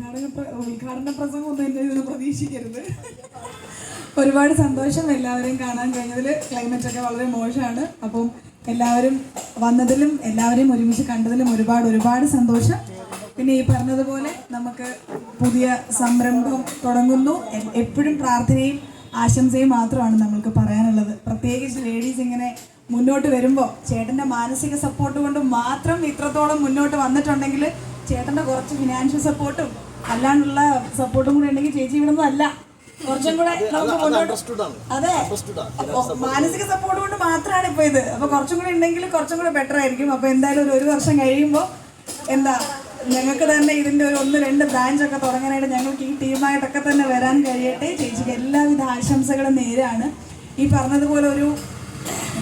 ഉദ്ഘാടന ഉദ്ഘാടന പ്രസംഗം ഒന്നും എന്റെ ഇതിൽ പ്രതീക്ഷിക്കരുത്. ഒരുപാട് സന്തോഷം എല്ലാവരെയും കാണാൻ കഴിഞ്ഞതിൽ ക്ലൈമറ്റ് ഒക്കെ വളരെ മോശമാണ്. അപ്പം എല്ലാവരും വന്നതിലും എല്ലാവരെയും ഒരുമിച്ച് കണ്ടതിലും ഒരുപാട് ഒരുപാട് സന്തോഷം. പിന്നെ ഈ പറഞ്ഞതുപോലെ നമുക്ക് പുതിയ സംരംഭം തുടങ്ങുന്നു. എപ്പോഴും പ്രാർത്ഥനയും ആശംസയും മാത്രമാണ് നമ്മൾക്ക് പറയാനുള്ളത്. പ്രത്യേകിച്ച് ലേഡീസ് ഇങ്ങനെ മുന്നോട്ട് വരുമ്പോൾ ചേട്ടന്റെ മാനസിക സപ്പോർട്ട് കൊണ്ട് മാത്രം ഇത്രത്തോളം മുന്നോട്ട് വന്നിട്ടുണ്ടെങ്കിൽ ചേട്ടന്റെ കുറച്ച് ഫിനാൻഷ്യൽ സപ്പോർട്ടും അല്ലാണ്ടുള്ള സപ്പോർട്ടും കൂടി ഉണ്ടെങ്കിൽ ചേച്ചി ഇവിടെ അല്ല കുറച്ചും കൂടെ നമുക്ക് അതെ മാനസിക സപ്പോർട്ട് കൊണ്ട് മാത്രമാണ് ഇപ്പൊ ഇത്. അപ്പൊ കുറച്ചും കൂടെ ഉണ്ടെങ്കിൽ കുറച്ചും കൂടെ ബെറ്റർ ആയിരിക്കും. അപ്പൊ എന്തായാലും ഒരു ഒരു വർഷം കഴിയുമ്പോൾ എന്താ ഞങ്ങൾക്ക് തന്നെ ഇതിന്റെ ഒരു ഒന്ന് രണ്ട് ബ്രാഞ്ച് ഒക്കെ തുടങ്ങാനായിട്ട് ഞങ്ങൾക്ക് ഈ ടീമായിട്ടൊക്കെ തന്നെ വരാൻ കഴിയട്ടെ. ചേച്ചിക്ക് എല്ലാവിധ ആശംസകളും നേരാണ്. ഈ പറഞ്ഞതുപോലെ ഒരു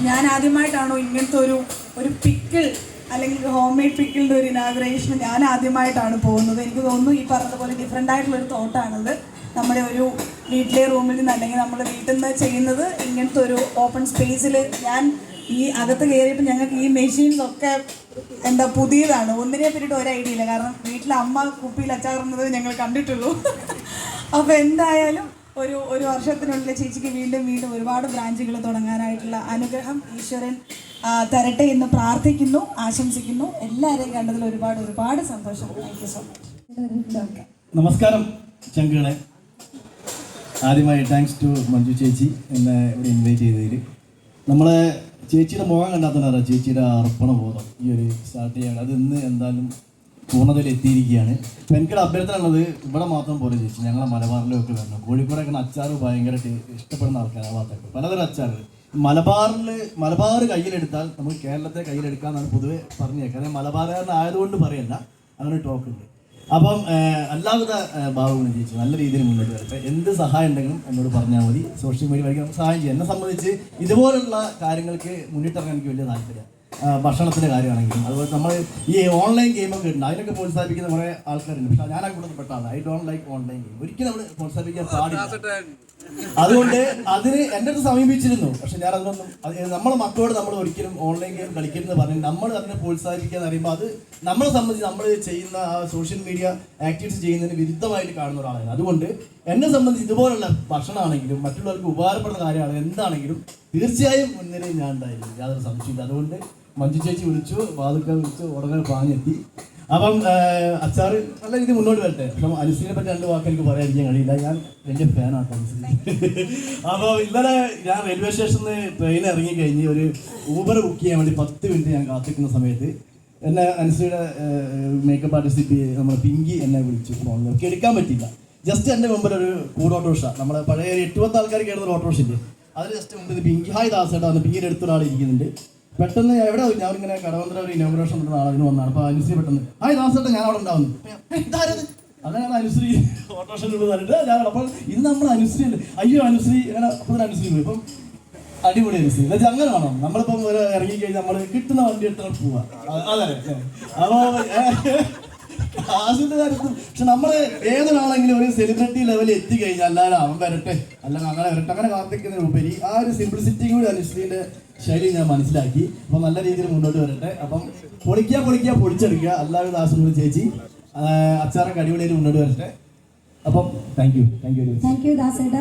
ഞാൻ ആദ്യമായിട്ടാണോ ഇങ്ങനത്തെ ഒരു ഒരു പിക്കിൾ അല്ലെങ്കിൽ ഹോം മെയ്ഡ് പിക്കിളിന്റെ ഒരു ഇനാഗ്രേഷൻ ഞാൻ ആദ്യമായിട്ടാണ് പോകുന്നത്. എനിക്ക് തോന്നുന്നു ഈ പറഞ്ഞതുപോലെ ഡിഫറെന്റ് ആയിട്ടുള്ള ഒരു തോട്ടാണിത്. നമ്മുടെ ഒരു വീട്ടിലെ റൂമിൽ നിന്ന് അല്ലെങ്കിൽ നമ്മൾ വീട്ടിൽ നിന്ന് ചെയ്യുന്നത് ഇങ്ങനത്തെ ഒരു ഓപ്പൺ സ്പേസിൽ ഞാൻ ഈ അകത്ത് കയറിയപ്പോൾ ഞങ്ങൾക്ക് ഈ മെഷീൻസ് ഒക്കെ എന്താ പുതിയതാണ്. ഒന്നിനെ പറ്റിയിട്ട് ഒരു ഐഡിയ ഇല്ല. കാരണം വീട്ടിലെ അമ്മ കുപ്പിയിൽ അച്ചാറുന്നത് ഞങ്ങൾ കണ്ടിട്ടുള്ളൂ. അപ്പോൾ എന്തായാലും ഒരു ഒരു വർഷത്തിനുള്ളിൽ ചേച്ചിക്ക് വീണ്ടും വീണ്ടും ഒരുപാട് ബ്രാഞ്ചുകൾ തുടങ്ങാനായിട്ടുള്ള അനുഗ്രഹം ഈശ്വരൻ തരട്ടെ എന്ന് പ്രാർത്ഥിക്കുന്നു ആശംസിക്കുന്നു. എല്ലാവരെയും കണ്ടതിൽ ഒരുപാട് ഒരുപാട് സന്തോഷം. താങ്ക് യു സോ മച്ച് നമസ്കാരം ചങ്കുകളെ. ആദ്യമായി താങ്ക്സ് ടു മഞ്ജു ചേച്ചി എന്നെ ഇവിടെ ഇൻവൈറ്റ് ചെയ്തതിൽ. നമ്മളെ ചേച്ചിയുടെ മുഖം കണ്ടാത്തതാണ് ചേച്ചിയുടെ അർപ്പണ ബോധം ഈ ഒരു സ്റ്റാർട്ട് ചെയ്യാൻ അത് ഇന്ന് എന്തായാലും പൂർണതയിൽ എത്തിയിരിക്കുകയാണ് അപ്പം എനിക്കൊരു അഭ്യർത്ഥന ഉള്ളത് ഇവിടെ മാത്രം പോലെ ചേച്ചി ഞങ്ങളെ മലബാറിലൊക്കെ വരണം. കോഴിക്കോടൊക്കെ അച്ചാർ ഭയങ്കരമായിട്ട് ഇഷ്ടപ്പെടുന്ന ആൾക്കാരാണ് ഭാഗത്തൊക്കെ. പലതരം അച്ചാറുകൾ മലബാറിൽ മലബാർ കയ്യിലെടുത്താൽ നമുക്ക് കേരളത്തെ കയ്യിലെടുക്കാമെന്നാണ് പൊതുവെ പറഞ്ഞേക്കുക കാരണം മലബാറുകാരൻ ആയതുകൊണ്ട് പറയല്ല അങ്ങനെ ടോക്ക് ഉണ്ട് അപ്പം അല്ലാത്ത ഭാവങ്ങളും ചേച്ചി നല്ല രീതിയിൽ മുന്നോട്ട് വരട്ടെ എന്ത് സഹായം ഉണ്ടെങ്കിലും എന്നോട് പറഞ്ഞാൽ മതി. സോഷ്യൽ മീഡിയ വഴി നമുക്ക് സഹായം ചെയ്യാം. എന്നെ സംബന്ധിച്ച് ഇതുപോലുള്ള കാര്യങ്ങൾക്ക് മുന്നിട്ടിറങ്ങാൻ എനിക്ക് വലിയ താല്പര്യം ഭക്ഷണത്തിന്റെ കാര്യമാണെങ്കിലും. അതുപോലെ നമ്മൾ ഈ ഓൺലൈൻ ഗെയിമൊക്കെ ഉണ്ട്. അതിനൊക്കെ പ്രോത്സാഹിപ്പിക്കുന്ന കുറേ ആൾക്കാരുണ്ട്. പക്ഷേ ഞാൻ ആ പെട്ടാണ്. I don't like online game ഒരിക്കലും നമ്മൾ പ്രോത്സാഹിപ്പിക്കാൻ പാടില്ല. അതുകൊണ്ട് അതിന് എന്റെ അടുത്ത് സമീപിച്ചിരുന്നു. പക്ഷെ ഞാൻ അതിനൊന്നും നമ്മളെ മക്കളോട് നമ്മൾ ഒരിക്കലും ഓൺലൈൻ ഗെയിം കളിക്കരുതെന്ന് പറഞ്ഞ് നമ്മൾ അതിനെ പ്രോത്സാഹിപ്പിക്കുക എന്ന് പറയുമ്പോൾ അത് നമ്മളെ സംബന്ധിച്ച് നമ്മൾ ചെയ്യുന്ന ആ സോഷ്യൽ മീഡിയ ആക്ടിവിറ്റീസ് ചെയ്യുന്നതിന് വിരുദ്ധമായിട്ട് കാണുന്ന ഒരാളാണ്. അതുകൊണ്ട് എന്നെ സംബന്ധിച്ച് ഇതുപോലുള്ള ഭക്ഷണമാണെങ്കിലും മറ്റുള്ളവർക്ക് ഉപകാരപ്പെടുന്ന കാര്യമാണ് എന്താണെങ്കിലും തീർച്ചയായും മുൻനിരയിൽ ഞാൻ ഉണ്ടായിരുന്നു യാതൊരു സംശയമില്ല അതുകൊണ്ട് മഞ്ജു ചേച്ചി വിളിച്ചു വാതുക്ക വിളിച്ചു ഉടനെ പാഞ്ഞെത്തി. അപ്പം അച്ചാർ നല്ല രീതിയിൽ മുന്നോട്ട് വരട്ടെ. അപ്പം അനുസരിനെ പറ്റി രണ്ട് വാക്ക് എനിക്ക് പറയാതിരിക്കാൻ കഴിയില്ല. ഞാൻ വലിയ ഫാനാണ് അപ്പോൾ ഇന്നലെ ഞാൻ റെയിൽവേ സ്റ്റേഷനിൽ ട്രെയിൻ ഇറങ്ങി കഴിഞ്ഞ് ഒരു ഊബർ ബുക്ക് ചെയ്യാൻ വേണ്ടി പത്ത് മിനിറ്റ് ഞാൻ കാത്തിരിക്കുന്ന സമയത്ത് എന്നെ അനുസരിയുടെ മേക്കപ്പ് ആർട്ടിസ്റ്റ് നമ്മുടെ പിങ്കി എന്നെ വിളിച്ചു ഫോണിൽ ഒക്കെ എടുക്കാൻ പറ്റില്ല ജസ്റ്റ് എന്റെ മുമ്പിൽ ഒരു കൂട് ഓട്ടോറിക്ഷ. നമ്മുടെ പഴയ ഒരു എട്ടുപത്ത് ആൾക്കാർ കയറുന്ന ഒരു ഓട്ടോറിക്ഷ ഇല്ലേ അതിൽ ജസ്റ്റ് മുമ്പിൽ പിങ്കി. ഹായ് ദാസേട്ടാ. പിങ്കിയുടെ അടുത്തൊരാൾ ഇരിക്കുന്നുണ്ട്. പെട്ടെന്ന് എവിടെ ഞാൻ ഇങ്ങനെ കടവന്ത്ര ഒരു ഇനോഗ്രേഷൻ നടന്ന ആളിന് വന്നാണ്. അപ്പൊ അനുശ്രീ പെട്ടെന്ന് ആ ദാസട്ടെ ഞാൻ അവിടെ ഉണ്ടാവുന്നു. അതാണ് അനുശ്രീ ഓട്ടോഷൻ പറഞ്ഞിട്ട് ഞാൻ അപ്പോൾ ഇത് നമ്മൾ അനുശ്രീ അയ്യോ അനുശ്രീ അങ്ങനെ അപ്പോൾ അനുശ്രീ പോയി. ഇപ്പം അടിപൊളി അനുശ്രീ. എന്നുവെച്ചാൽ അങ്ങനെ വേണം നമ്മളിപ്പം ഇറങ്ങി കഴിഞ്ഞാൽ നമ്മൾ കിട്ടുന്ന വണ്ടി എടുത്താൽ പോവാ? അതല്ലേ. അതെ അപ്പോൾ കാശിന്റെ കാര്യത്തിൽ പക്ഷെ നമ്മൾ ഏതൊരാളെങ്കിലും ഒരു സെലിബ്രിറ്റി ലെവലിൽ എത്തിക്കഴിഞ്ഞാൽ അല്ലാതെ അവൻ വരട്ടെ. അല്ലെങ്കിൽ അങ്ങനെ വരട്ടെ. അങ്ങനെ കാത്തിക്കുന്നതിന് ഉപരി ആ ഒരു സിംപ്ലിസിറ്റി കൂടി അനുശ്രീന്റെ ശൈലി ഞാൻ മനസ്സിലാക്കി. അപ്പൊ നല്ല രീതിയിൽ മുന്നോട്ട് വരട്ടെ. അപ്പം പൊളിക്കുക പൊളിക്കുക പൊളിച്ചെടുക്കുക. എല്ലാവരും ദാസങ്ങളും ചേച്ചി അച്ചാറൊക്കെ അടിപൊളിയായിട്ട് മുന്നോട്ട് വരട്ടെ. അപ്പം thank you thank you thank you ദാസേട്ട.